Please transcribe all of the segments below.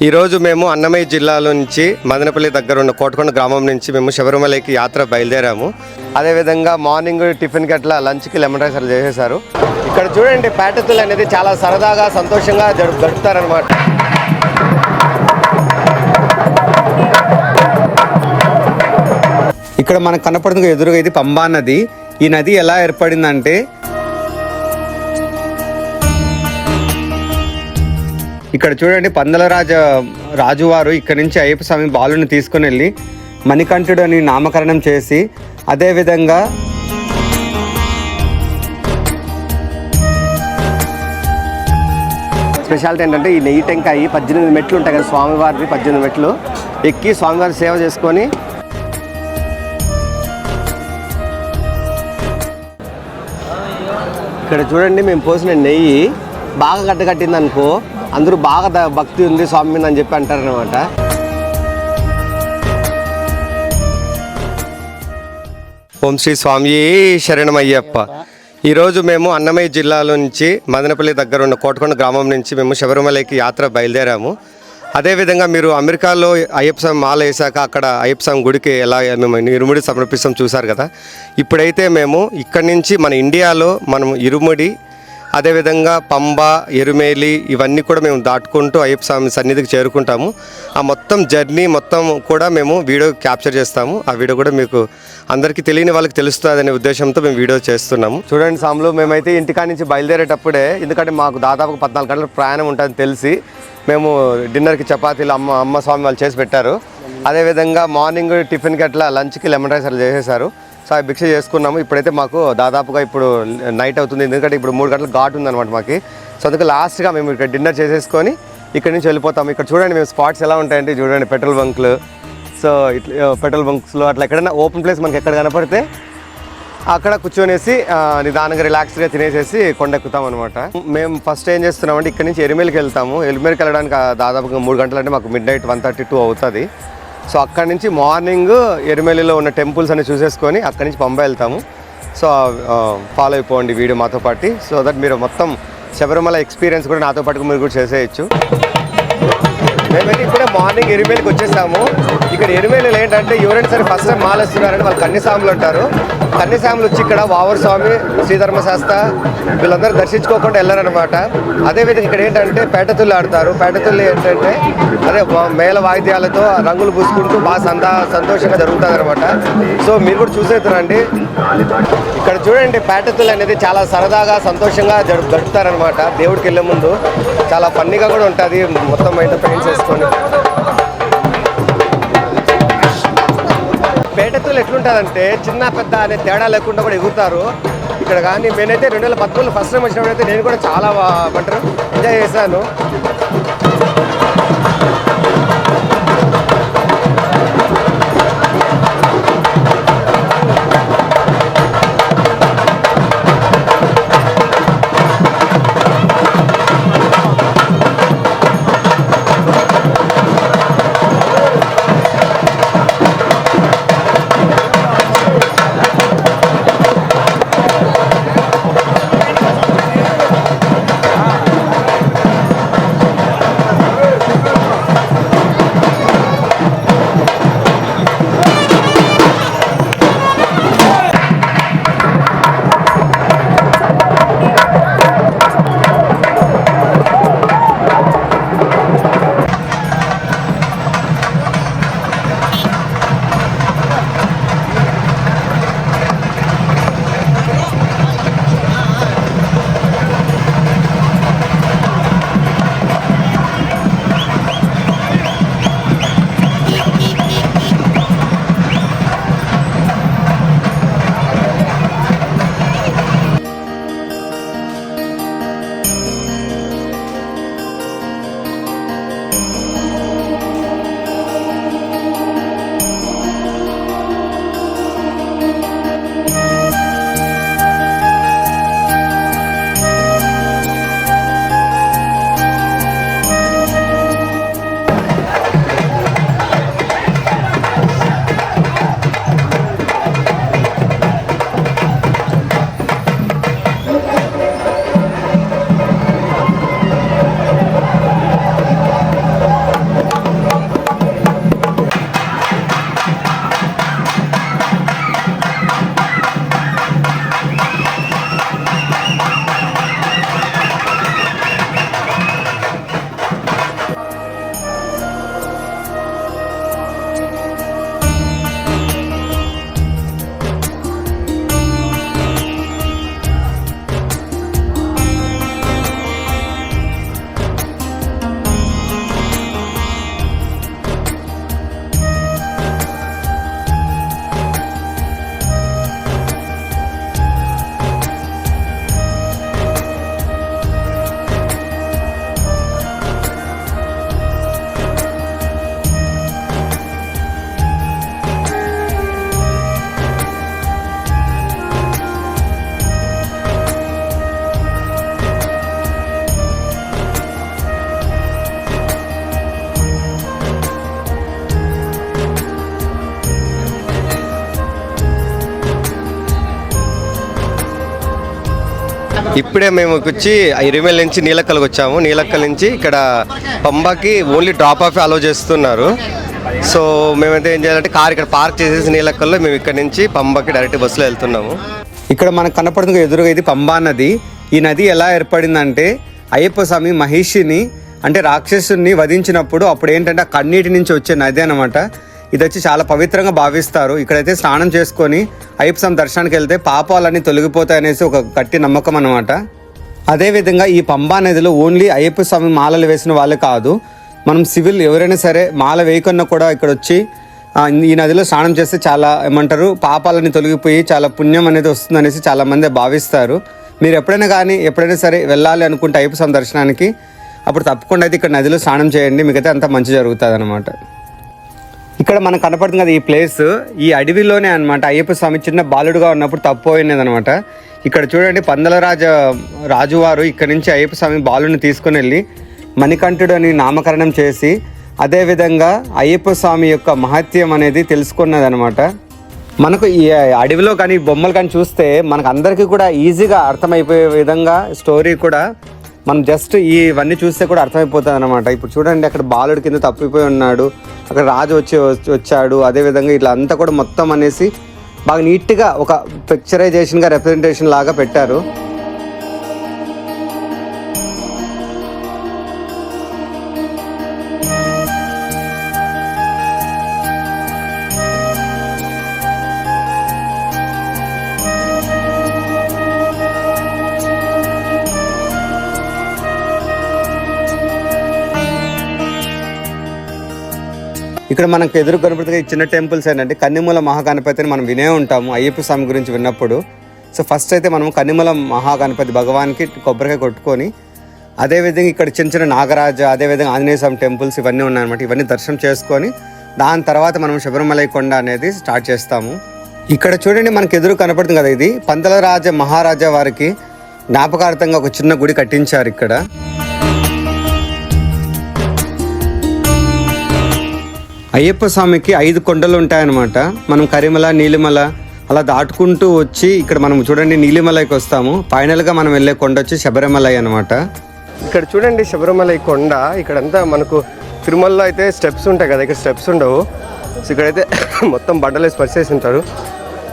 ఈరోజు మేము అన్నమయ్య జిల్లాలో నుంచి మదనపల్లి దగ్గర ఉన్న కోటకొండ గ్రామం నుంచి మేము శబరిమలకి యాత్ర బయలుదేరాము. అదేవిధంగా మార్నింగ్ టిఫిన్ గట్ల లంచ్కి లెమన్ రైస్ అట్లా చేసేసారు ఇక్కడ చూడండి పేటతులు అనేది చాలా సరదాగా సంతోషంగా జరుపు గడుపుతారనమాట ఇక్కడ మనకు కనపడుతుంది ఎదురుగా ఇది పంబా నది. ఈ నది ఎలా ఏర్పడిందంటే ఇక్కడ చూడండి పందలరాజ రాజువారు ఇక్కడ నుంచి అయ్యప్ప స్వామి బాలుని తీసుకుని వెళ్ళి మణికంఠుడు అని నామకరణం చేసి అదేవిధంగా స్పెషాలిటీ ఏంటంటే ఈ నెయ్యి టెంకాయ పద్దెనిమిది మెట్లు ఉంటాయి కదా స్వామివారిది పద్దెనిమిది మెట్లు. ఎక్కి స్వామివారి సేవ చేసుకొని ఇక్కడ చూడండి మేము పోసిన నెయ్యి బాగా గడ్డకట్టింది అనుకో అందరూ బాగా భక్తి ఉంది స్వామి మీద అని చెప్పి అంటారనమాట ఓం శ్రీ స్వామి శరణమయ్యప్ప. ఈరోజు మేము అన్నమయ్య జిల్లాలో నుంచి మదనపల్లి దగ్గర ఉన్న కోటకొండ గ్రామం నుంచి మేము శబరిమలకి యాత్ర బయలుదేరాము. అదేవిధంగా మీరు అమెరికాలో అయ్యప్ప స్వామి మాల వేసాక అక్కడ అయ్యప్ప స్వామి గుడికి ఎలా మేము ఇరుముడి సమర్పిస్తాం చూసారు కదా. ఇప్పుడైతే మేము ఇక్కడి నుంచి మన ఇండియాలో మనం ఇరుముడి అదేవిధంగా పంబ ఎరుమేలి ఇవన్నీ కూడా మేము దాటుకుంటూ అయ్యప్ప స్వామి సన్నిధికి చేరుకుంటాము. ఆ మొత్తం జర్నీ మొత్తం కూడా మేము వీడియో క్యాప్చర్ చేస్తాము. ఆ వీడియో కూడా మీకు అందరికీ తెలియని వాళ్ళకి తెలుస్తుంది అనే ఉద్దేశంతో మేము వీడియో చేస్తున్నాము. చూడండి సాములు మేమైతే ఇంటికా నుంచి బయలుదేరేటప్పుడే ఎందుకంటే మాకు దాదాపు పద్నాలుగు గంటల ప్రయాణం ఉంటుందని తెలిసి మేము డిన్నర్కి చపాతీలు అమ్మ అమ్మ స్వామి వాళ్ళు చేసి పెట్టారు. అదేవిధంగా మార్నింగ్ టిఫిన్కి అట్లా లంచ్కి లెమన్ రైస్ అట్లా చేసేసారు. సో అవి భిక్ష చేసుకున్నాము. ఇప్పుడైతే మాకు దాదాపుగా ఇప్పుడు నైట్ అవుతుంది. ఎందుకంటే ఇప్పుడు మూడు గంటలు ఘాట్ ఉందన్నమాట మాకు. సో అందుకే లాస్ట్గా మేము ఇక్కడ డిన్నర్ చేసేసుకొని ఇక్కడ నుంచి వెళ్ళిపోతాము. ఇక్కడ చూడండి మేము స్పాట్స్ ఎలా ఉంటాయంటే చూడండి పెట్రోల్ బంక్లు. సో ఇట్లా పెట్రోల్ బంక్స్లో అట్లా ఎక్కడైనా ఓపెన్ ప్లేస్ మనకి ఎక్కడ కనపడితే అక్కడ కూర్చొనేసి నిదానంగా రిలాక్స్గా తినేసేసి కొండెక్కుతాం అనమాట మేము ఫస్ట్ ఏం చేస్తున్నామంటే ఇక్కడ నుంచి ఎరిమేలకి వెళ్తాము. ఎరిమేలకి వెళ్ళడానికి ఆ, దాదాపుగా మూడు గంటలు అంటే మాకు midnight one thirty two అవుతుంది. సో అక్కడి నుంచి మార్నింగ్ ఎరిమేలిలో ఉన్న టెంపుల్స్ అన్ని చూసేసుకొని అక్కడి నుంచి పంప వెళ్తాము. సో ఫాలో అయిపోండి వీడియో మాతో పాటు. సో దట్ మీరు మొత్తం శబరిమల ఎక్స్పీరియన్స్ కూడా నాతో పాటు మీరు కూడా చేసేయచ్చు. మేమైతే ఇప్పుడే మార్నింగ్ ఎరిమేలికి వచ్చేసాము. ఇక్కడ ఎరిమేలిలో ఏంటంటే ఎవరైనా సరే ఫస్ట్ టైం మాలేస్తున్నారంటే వాళ్ళు కన్నిసాములు ఉంటారు కన్నిసాములు వచ్చి ఇక్కడ వావర్ స్వామి శ్రీధర్మ శాస్త్ర వీళ్ళందరూ దర్శించుకోకుండా వెళ్ళారనమాట అదేవిధంగా ఇక్కడ ఏంటంటే పేటతుల్లు ఆడతారు. పేటతుల్లు ఏంటంటే అదే వా- మేళ వాయిద్యాలతో రంగులు పూసుకుంటూ బాగా సందా సంతోషంగా జరుగుతుంది అనమాట సో మీరు కూడా చూసేస్తారండి ఇక్కడ చూడండి పేటతులు అనేది చాలా సరదాగా సంతోషంగా జరుపు గడుపుతారనమాట దేవుడికి వెళ్ళే ముందు చాలా ఫన్నీగా కూడా ఉంటుంది. మొత్తం అయితే పెయింట్స్ వేసుకొని. పేటతులు ఎట్లుంటారంటే చిన్న పెద్ద అనే తేడా లేకుండా కూడా ఎగురుతారు. ఇక్కడ కానీ నేనైతే రెండు వేల పదకొండులో ఫస్ట్ టైం వచ్చినప్పుడు అయితే నేను కూడా చాలా బా- ఎంజాయ్ చేశాను. ఇప్పుడే మేము వచ్చి ఇరిమేల్ నుంచి నీలక్కలకు వచ్చాము. నీలక్కల నుంచి ఇక్కడ పంబాకి ఓన్లీ డ్రాప్ ఆఫ్ అలో చేస్తున్నారు. సో మేమైతే ఏం చేయాలంటే కార్ ఇక్కడ పార్క్ చేసేసి నీలక్కల్లో మేము ఇక్కడ నుంచి పంబాకి డైరెక్ట్ బస్సులో వెళ్తున్నాము. ఇక్కడ మనకు కనపడుతుంది ఎదురుగా ఇది పంబా నది. ఈ నది ఎలా ఏర్పడిందంటే అయ్యప్ప స్వామి మహిషిని అంటే రాక్షసుని వధించినప్పుడు అప్పుడు ఏంటంటే ఆ కన్నీటి నుంచి వచ్చే నది అనమాట ఇది వచ్చి చాలా పవిత్రంగా భావిస్తారు. ఇక్కడైతే స్నానం చేసుకొని అయ్యప్ప దర్శనానికి వెళ్తే పాపాలన్నీ తొలగిపోతాయి అనేసి ఒక గట్టి నమ్మకం అనమాట అదేవిధంగా ఈ పంబా నదిలో ఓన్లీ అయ్యప్ప స్వామి మాలలు వేసిన వాళ్ళే కాదు మనం సివిల్ ఎవరైనా సరే మాల వేయకున్నా కూడా ఇక్కడ వచ్చి ఈ నదిలో స్నానం చేస్తే చాలా ఏమంటారు పాపాలని తొలగిపోయి చాలా పుణ్యం అనేది వస్తుంది అనేసి చాలా మంది భావిస్తారు. మీరు ఎప్పుడైనా కానీ ఎప్పుడైనా సరే వెళ్ళాలి అనుకుంటే అయ్యప్ప స్వామి దర్శనానికి అప్పుడు తప్పకుండా అయితే ఇక్కడ నదిలో స్నానం చేయండి మీకైతే అంత మంచి జరుగుతుంది అనమాట ఇక్కడ మనకు కనపడుతుంది కదా ఈ ప్లేస్. ఈ అడవిలోనే అనమాట అయ్యప్ప స్వామి చిన్న బాలుడుగా ఉన్నప్పుడు తప్పిపోయినది అనమాట ఇక్కడ చూడండి పందల రాజ రాజువారు ఇక్కడ నుంచి అయ్యప్ప స్వామి బాలుని తీసుకుని వెళ్ళి మణికంఠుడు అని నామకరణం చేసి అదేవిధంగా అయ్యప్ప స్వామి యొక్క మహత్యం అనేది తెలుసుకున్నది అనమాట మనకు ఈ అడవిలో కానీ బొమ్మలు కానీ చూస్తే మనకు అందరికీ కూడా ఈజీగా అర్థమైపోయే విధంగా స్టోరీ కూడా మనం జస్ట్ ఇవన్నీ చూస్తే కూడా అర్థమైపోతుంది అనమాట ఇప్పుడు చూడండి అక్కడ బాలుడి కింద తప్పిపోయి ఉన్నాడు. అక్కడ రాజు వచ్చి వచ్చాడు. అదేవిధంగా ఇట్లా అంతా కూడా మొత్తం అనేసి బాగా నీట్గా ఒక పిక్చరైజేషన్గా రిప్రజెంటేషన్ లాగా పెట్టారు. ఇక్కడ మనకు ఎదురు కనపడుతున్న చిన్న టెంపుల్స్ ఏంటంటే కన్నిమూల మహాగణపతిని మనం వినే ఉంటాము అయ్యప్ప స్వామి గురించి విన్నప్పుడు. సో ఫస్ట్ అయితే మనం కన్నిమూల మహాగణపతి భగవాన్కి కొబ్బరికాయ కొట్టుకొని అదేవిధంగా ఇక్కడ చిన్న చిన్న నాగరాజ అదేవిధంగా ఆంజనేయ స్వామి టెంపుల్స్ ఇవన్నీ ఉన్నాయన్నమాట. ఇవన్నీ దర్శనం చేసుకొని దాని తర్వాత మనం శబరిమలై కొండ అనేది స్టార్ట్ చేస్తాము. ఇక్కడ చూడండి మనకు ఎదురు కనపడుతుంది కదా ఇది. పందలరాజ మహారాజా వారికి జ్ఞాపకార్థంగా ఒక చిన్న గుడి కట్టించారు ఇక్కడ. అయ్యప్ప స్వామికి ఐదు కొండలు ఉంటాయన్నమాట. మనం కరిమల నీలిమల అలా దాటుకుంటూ వచ్చి ఇక్కడ మనం చూడండి నీలిమలైకి వస్తాము. ఫైనల్గా మనం వెళ్ళే కొండ వచ్చి శబరిమలై అనమాట ఇక్కడ చూడండి శబరిమలై కొండ. ఇక్కడంతా మనకు తిరుమలలో అయితే స్టెప్స్ ఉంటాయి కదా ఇక్కడ స్టెప్స్ ఉండవు. సో ఇక్కడైతే మొత్తం బండలు వేసి ఉంటారు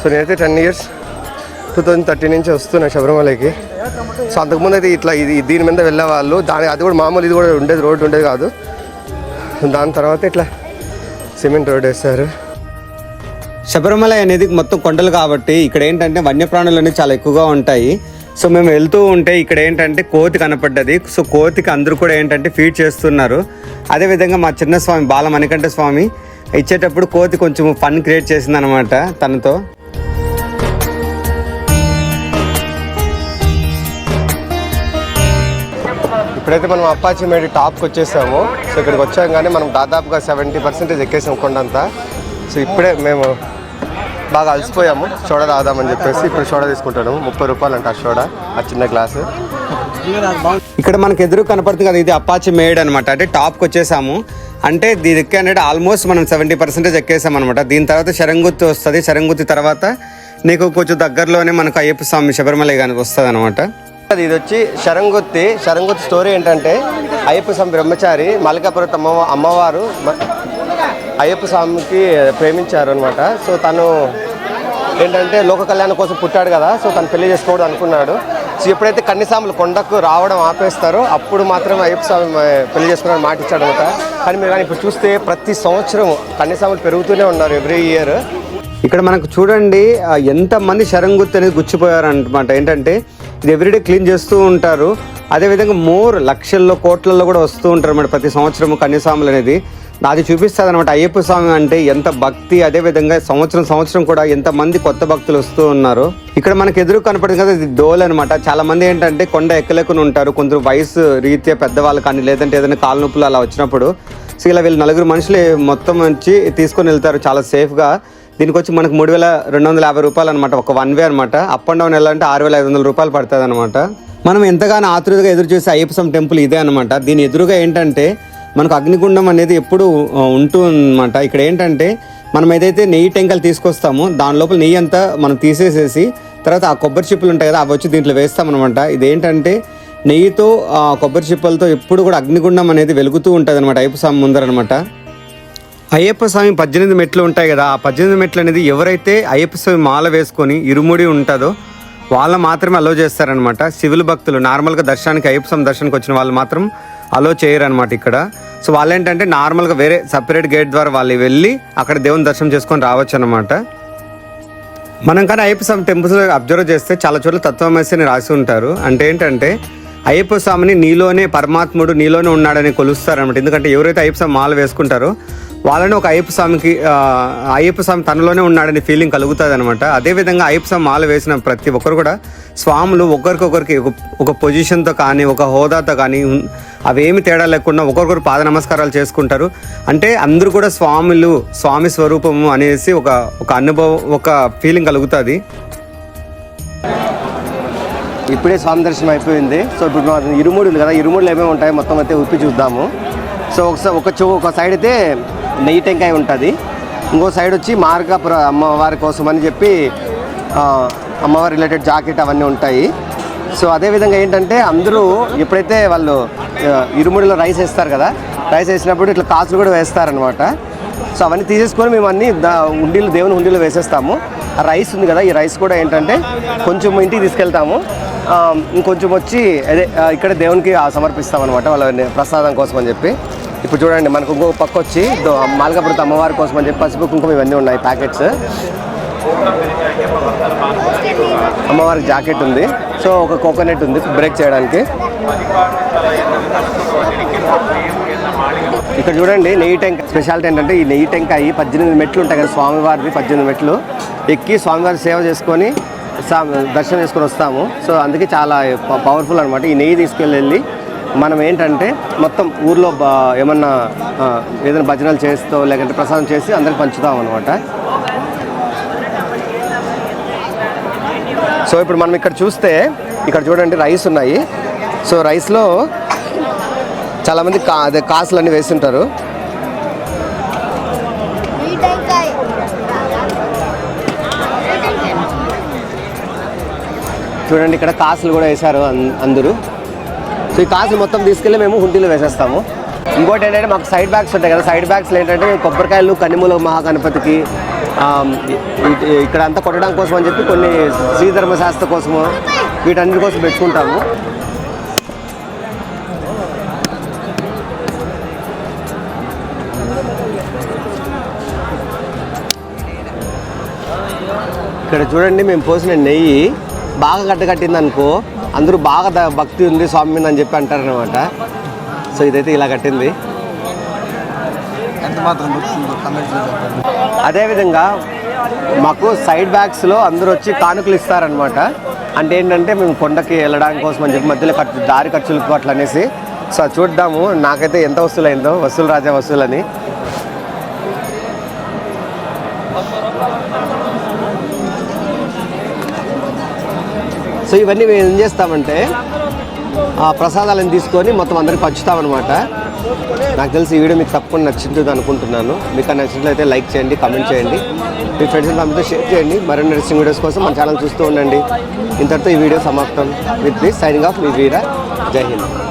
సో నేనైతే ten years two thousand thirty నుంచి వస్తున్నా శబరిమలైకి. సో అంతకుముందు అయితే ఇట్లా ఇది దీని మీద వెళ్ళేవాళ్ళు దాని అది కూడా మామూలు ఇది కూడా ఉండేది రోడ్డు ఉండేది కాదు. దాని తర్వాత ఇట్లా సిమెంట్ రోడ్ వేస్తారు శబరిమల అనేది మొత్తం కొండలు కాబట్టి ఇక్కడ ఏంటంటే వన్యప్రాణులు అనేవి చాలా ఎక్కువగా ఉంటాయి. సో మేము వెళ్తూ ఉంటే ఇక్కడ ఏంటంటే కోతి కనపడ్డది. సో కోతికి అందరూ కూడా ఏంటంటే ఫీడ్ చేస్తున్నారు. అదేవిధంగా మా చిన్న స్వామి బాల మణికంఠ స్వామి ఇచ్చేటప్పుడు కోతి కొంచెం ఫన్ క్రియేట్ చేసింది అనమాట తనతో. ఇప్పుడైతే మనం అప్పాచి మేడి టాప్కి వచ్చేసాము. సో ఇక్కడికి వచ్చాం కానీ మనం దాదాపుగా సెవెంటీ పర్సెంటేజ్ ఎక్కేసాం కొండంతా. సో ఇప్పుడే మేము బాగా అలసిపోయాము. సోడా తాగుదామని చెప్పేసి ఇప్పుడు సోడా తీసుకుంటాను. ముప్పై రూపాయలు అంట ఆ సోడా ఆ చిన్న గ్లాసు. ఇక్కడ మనకు ఎదురు కనపడుతుంది కదా ఇది అప్పాచి మేడ్ అనమాట అంటే టాప్కి వచ్చేసాము. అంటే దీని ఎక్కే ఆల్మోస్ట్ మనం సెవెంటీ పర్సెంటేజ్ ఎక్కేసాం అనమాట దీని తర్వాత శరంగుత్తి వస్తుంది. శరంగుత్తి తర్వాత నీకు కొంచెం దగ్గరలోనే మనకు అయ్యప్ప స్వామి శబరిమల కానీ వస్తుంది అనమాట ఇది వచ్చి శరంగుత్తి శరంగుత్తి స్టోరీ ఏంటంటే అయ్యప్ప స్వామి బ్రహ్మచారి మల్లికాపురం అమ్మ అమ్మవారు అయ్యప్ప స్వామికి ప్రేమించారు అనమాట సో తను ఏంటంటే లోక కళ్యాణం కోసం పుట్టాడు కదా సో తను పెళ్ళి చేసుకోవడం అనుకున్నాడు. సో ఎప్పుడైతే కన్నిసాములు కొండకు రావడం ఆపేస్తారో అప్పుడు మాత్రమే అయ్యప్ప స్వామి పెళ్ళి చేసుకున్నాడు మాట ఇచ్చాడు అనమాట కానీ మీరు కానీ ఇప్పుడు చూస్తే ప్రతి సంవత్సరం కన్నిసాములు పెరుగుతూనే ఉన్నారు ఎవ్రీ ఇయర్ ఇక్కడ మనకు చూడండి ఎంతమంది శరంగుత్తి అనేది గుచ్చిపోయారు అనమాట ఏంటంటే ఎవ్రీడే క్లీన్ చేస్తూ ఉంటారు. అదేవిధంగా మోర్ లక్షల్లో కోట్లలో కూడా వస్తూ ఉంటారు అన్నమాట ప్రతి సంవత్సరం కన్యస్వాములు అనేది. అది చూపిస్తుంది అనమాట అయ్యప్ప స్వామి అంటే ఎంత భక్తి అదేవిధంగా సంవత్సరం సంవత్సరం కూడా ఎంతమంది కొత్త భక్తులు వస్తూ ఉన్నారు. ఇక్కడ మనకు ఎదురు కనపడింది కదా ఇది డోల్ అనమాట చాలా మంది ఏంటంటే కొండ ఎక్కలేకుని ఉంటారు. కొందరు వయసు రీత్యా పెద్దవాళ్ళు కానీ లేదంటే ఏదైనా కాలు నొప్పులు అలా వచ్చినప్పుడు. సో ఇలా వీళ్ళు నలుగురు మనుషులు మొత్తం వచ్చి తీసుకొని వెళ్తారు చాలా సేఫ్గా దీనికి వచ్చి మనకు మూడు వేల రెండు వందల యాభై రూపాయలు అనమాట ఒక వన్ వే అనమాట అప్ అండ్ డౌన్ వెళ్ళాలంటే ఆరు వేల ఐదు వందల రూపాయలు పడుతుంది అనమాట మనం ఎంతగానో ఆతృతగా ఎదురు చూసే అయ్యప్ప టెంపుల్ ఇదే అనమాట దీని ఎదురుగా ఏంటంటే మనకు అగ్నిగుండం అనేది ఎప్పుడు ఉంటుందన్నమాట. ఇక్కడ ఏంటంటే మనం ఏదైతే నెయ్యి టెంకలు తీసుకొస్తామో దాని లోపల నెయ్యి అంతా మనం తీసేసేసి తర్వాత ఆ కొబ్బరి చిప్పలు ఉంటాయి కదా అవి వచ్చి దీంట్లో వేస్తామన్నమాట. ఇదేంటంటే నెయ్యితో కొబ్బరి చిప్పలతో ఎప్పుడు కూడా అగ్నిగుండం అనేది వెలుగుతూ ఉంటుంది అనమాట అయ్యప్ప స్వామి ముందర అనమాట అయ్యప్ప స్వామి పద్దెనిమిది మెట్లు ఉంటాయి కదా ఆ పద్దెనిమిది మెట్లు అనేది ఎవరైతే అయ్యప్ప స్వామి మాల వేసుకొని ఇరుముడి ఉంటుందో వాళ్ళు మాత్రమే అలో చేస్తారనమాట సివిల్ భక్తులు నార్మల్గా దర్శనానికి అయ్యప్ప స్వామి దర్శనానికి వచ్చిన వాళ్ళు మాత్రం అలో చేయరనమాట ఇక్కడ. సో వాళ్ళు ఏంటంటే నార్మల్గా వేరే సపరేట్ గేట్ ద్వారా వాళ్ళు వెళ్ళి అక్కడ దేవుని దర్శనం చేసుకొని రావచ్చు అనమాట మనం కానీ అయ్యప్ప స్వామి టెంపుల్స్ అబ్జర్వ్ చేస్తే చాలా చోట్ల తత్వమసి అని రాసి ఉంటారు. అంటే ఏంటంటే అయ్యప్ప స్వామిని నీలోనే పరమాత్ముడు నీలోనే ఉన్నాడని కొలుస్తారనమాట ఎందుకంటే ఎవరైతే అయ్యప్ప స్వామి మాల వేసుకుంటారో వాళ్ళని ఒక అయ్యప్ప స్వామికి అయ్యప్ప స్వామి తనలోనే ఉన్నాడని ఫీలింగ్ కలుగుతుంది అనమాట అదేవిధంగా అయ్యప్ప స్వామి మాల వేసిన ప్రతి ఒక్కరు కూడా స్వాములు ఒకరికొకరికి ఒక ఒక పొజిషన్తో కానీ ఒక హోదాతో కానీ అవేమి తేడా లేకుండా ఒకరికొకరు పాద నమస్కారాలు చేసుకుంటారు. అంటే అందరూ కూడా స్వాములు స్వామి స్వరూపము అనేసి ఒక ఒక అనుభవం ఒక ఫీలింగ్ కలుగుతుంది. ఇప్పుడే స్వామి దర్శనం అయిపోయింది. సో ఇప్పుడు ఇరుముడులు కదా ఇరుముడులు ఏమేమి ఉంటాయి మొత్తం అయితే ఉప్పి చూద్దాము. సో ఒకసారి ఒక చో ఒక సైడ్ అయితే నెయ్యి టెంకాయ ఉంటుంది. ఇంకో సైడ్ వచ్చి మార్గాపుర అమ్మవారి కోసం అని చెప్పి అమ్మవారి రిలేటెడ్ జాకెట్ అవన్నీ ఉంటాయి. సో అదేవిధంగా ఏంటంటే అందరూ ఎప్పుడైతే వాళ్ళు ఇరుముడిలో రైస్ వేస్తారు కదా రైస్ వేసినప్పుడు ఇట్లా కాసులు కూడా వేస్తారనమాట సో అవన్నీ తీసేసుకొని మేము అన్ని ఉండీలు దేవుని ఉండీలు వేసేస్తాము. ఆ రైస్ ఉంది కదా ఈ రైస్ కూడా ఏంటంటే కొంచెం ఇంటికి తీసుకెళ్తాము. ఇంకొంచెం వచ్చి అదే ఇక్కడ దేవునికి ఆ సమర్పిస్తాం అనమాట వాళ్ళ ప్రసాదం కోసం అని చెప్పి. ఇప్పుడు చూడండి మనకు ఇంకో పక్క వచ్చి దో- మాల్కాపురత అమ్మవారి కోసం అని చెప్పి పసుపు కుంకుమ ఇవన్నీ ఉన్నాయి ప్యాకెట్స్. అమ్మవారికి జాకెట్ ఉంది. సో ఒక కోకోనట్ ఉంది బ్రేక్ చేయడానికి. ఇక్కడ చూడండి నెయ్యి టెంకాయ. స్పెషాలిటీ ఏంటంటే ఈ నెయ్యి టెంకాయ పద్దెనిమిది మెట్లు ఉంటాయి కదా స్వామివారిది పద్దెనిమిది మెట్లు. ఎక్కి స్వామివారి సేవ చేసుకొని సా- దర్శనం చేసుకొని వస్తాము. సో అందుకే చాలా ప- పవర్ఫుల్ అనమాట ఈ నెయ్యి తీసుకెళ్ళి మనం ఏంటంటే మొత్తం ఊర్లో ఏమన్నా ఏదైనా భజనలు చేస్తూ లేదంటే ప్రసాదం చేసి అందరికి పంచుతాం అనమాట సో ఇప్పుడు మనం ఇక్కడ చూస్తే ఇక్కడ చూడండి రైస్ ఉన్నాయి. సో రైస్లో చాలామంది కా అదే కాసులు అన్నీ వేస్తుంటారు. చూడండి ఇక్కడ కాసులు కూడా వేశారు అందరూ. సో ఈ కాసులు మొత్తం తీసుకెళ్ళి మేము హుండీలో వేసేస్తాము. ఇంకోటి ఏంటంటే మాకు సైడ్ బ్యాగ్స్ ఉంటాయి కదా సైడ్ బ్యాగ్స్లో ఏంటంటే కొబ్బరికాయలు కన్నిమూల మహాగణపతికి ఇక్కడ అంతా కొట్టడం కోసం అని చెప్పి కొన్ని శ్రీధర్మ శాస్త్ర కోసము వీటన్నిటి కోసం పెట్టుకుంటాము. ఇక్కడ చూడండి మేము పోసిన నెయ్యి బాగా గడ్డకట్టింది అనుకో అందరూ బాగా భక్తి ఉంది స్వామి మీద అని చెప్పి అంటారనమాట సో ఇదైతే ఇలా కట్టింది. అదేవిధంగా మాకు సైడ్ బ్యాగ్స్లో అందరూ వచ్చి కానుకలు ఇస్తారనమాట అంటే ఏంటంటే మేము కొండకి వెళ్ళడానికి కోసం అని చెప్పి మధ్యలో ఖర్చు దారి ఖర్చులకు అట్లా అనేసి సో చూద్దాము నాకైతే ఎంత వసూలైందో వసూలు రాజా వసూలని. సో ఇవన్నీ మేము ఏం చేస్తామంటే ఆ ప్రసాదాలను తీసుకొని మొత్తం అందరికి పంచుతామన్నమాట. నాకు తెలిసి ఈ వీడియో మీకు తప్పకుండా నచ్చింటుంది అనుకుంటున్నాను. మీకు నచ్చినట్లయితే లైక్ చేయండి కామెంట్ చేయండి. మీ ఫ్రెండ్స్ అందరితో షేర్ చేయండి. మరిన్ని ఇంట్రెస్టింగ్ వీడియోస్ కోసం మన ఛానల్ చూస్తూ ఉండండి. ఇంతటితో ఈ వీడియో సమాప్తం. విత్ ప్లీజ్ సైనింగ్ ఆఫ్ మీ వీరా. జై హింద్.